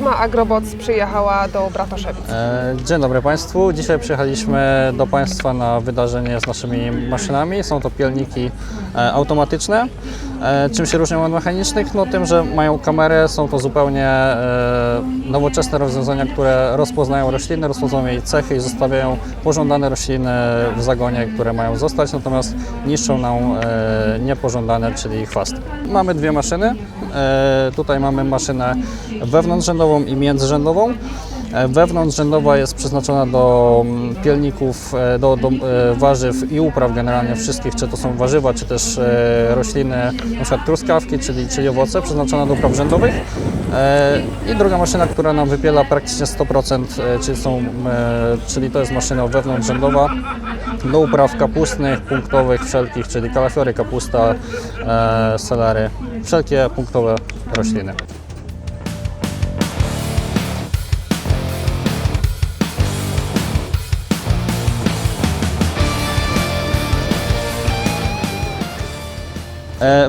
firma Agrobots przyjechała do Bratoszewic? E, Dzień dobry Państwu. Dzisiaj przyjechaliśmy do Państwa na wydarzenie z naszymi maszynami. Są to pielniki e, automatyczne. E, Czym się różnią od mechanicznych? No tym, że mają kamerę, są to zupełnie nowoczesne rozwiązania, które rozpoznają rośliny, rozpoznają jej cechy i zostawiają pożądane rośliny w zagonie, które mają zostać, natomiast niszczą nam niepożądane, czyli chwasty. Mamy dwie maszyny. Tutaj mamy maszynę wewnątrzrzędową i międzyrzędową. E, Wewnątrzrzędowa jest przeznaczona do mm, pielników, e, do, do e, warzyw i upraw generalnie wszystkich, czy to są warzywa, czy też rośliny, przykład truskawki, czyli, czyli owoce, przeznaczona do upraw rzędowych. I druga maszyna, która nam wypiela praktycznie 100%, e, czyli, są, czyli to jest maszyna wewnątrzrzędowa do upraw kapustnych, punktowych, wszelkich, czyli kalafiory, kapusta, selary, wszelkie punktowe rośliny.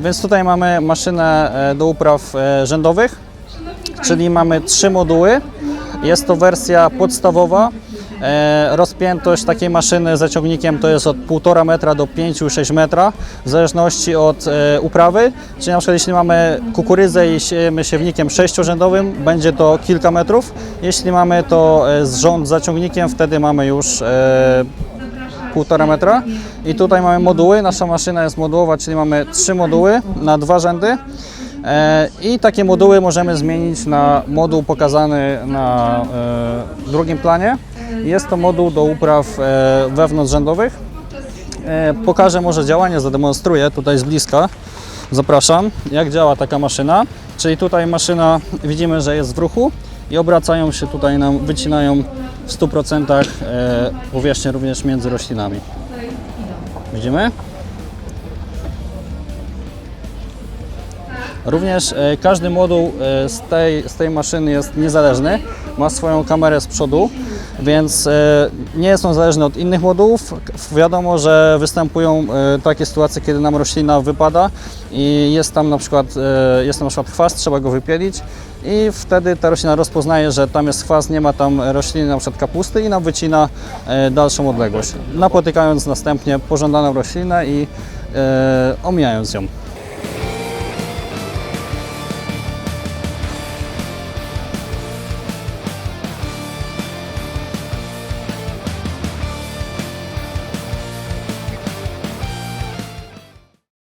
Więc tutaj mamy maszynę e, do upraw e, rzędowych, czyli mamy trzy moduły. Jest to wersja podstawowa. E, Rozpiętość takiej maszyny z ciągnikiem to jest od 1,5 metra do 5-6 metra, w zależności od e, uprawy. Czyli na przykład jeśli mamy kukurydzę i siejemy siewnikiem sześciorzędowym, będzie to kilka metrów. Jeśli mamy to e, z rząd za ciągnikiem, wtedy mamy już e, 1,5 metra. I tutaj mamy moduły. Nasza maszyna jest modułowa, czyli mamy trzy moduły na dwa rzędy. E, I takie moduły możemy zmienić na moduł pokazany na e, drugim planie. Jest to moduł do upraw e, wewnątrzrzędowych. Pokażę może działanie, zademonstruję tutaj z bliska. Zapraszam, jak działa taka maszyna. Czyli tutaj maszyna widzimy, że jest w ruchu i obracają się tutaj nam, wycinają 100% e, powierzchnię również między roślinami. Widzimy? Również e, każdy moduł e, z tej, z tej maszyny jest niezależny, ma swoją kamerę z przodu, więc e, nie jest on zależny od innych modułów. Wiadomo, że występują e, takie sytuacje, kiedy nam roślina wypada i jest tam na przykład, e, jest tam na przykład chwast, trzeba go wypielić i wtedy ta roślina rozpoznaje, że tam jest chwast, nie ma tam rośliny, na przykład kapusty i nam wycina dalszą odległość, napotykając następnie pożądaną roślinę i omijając ją.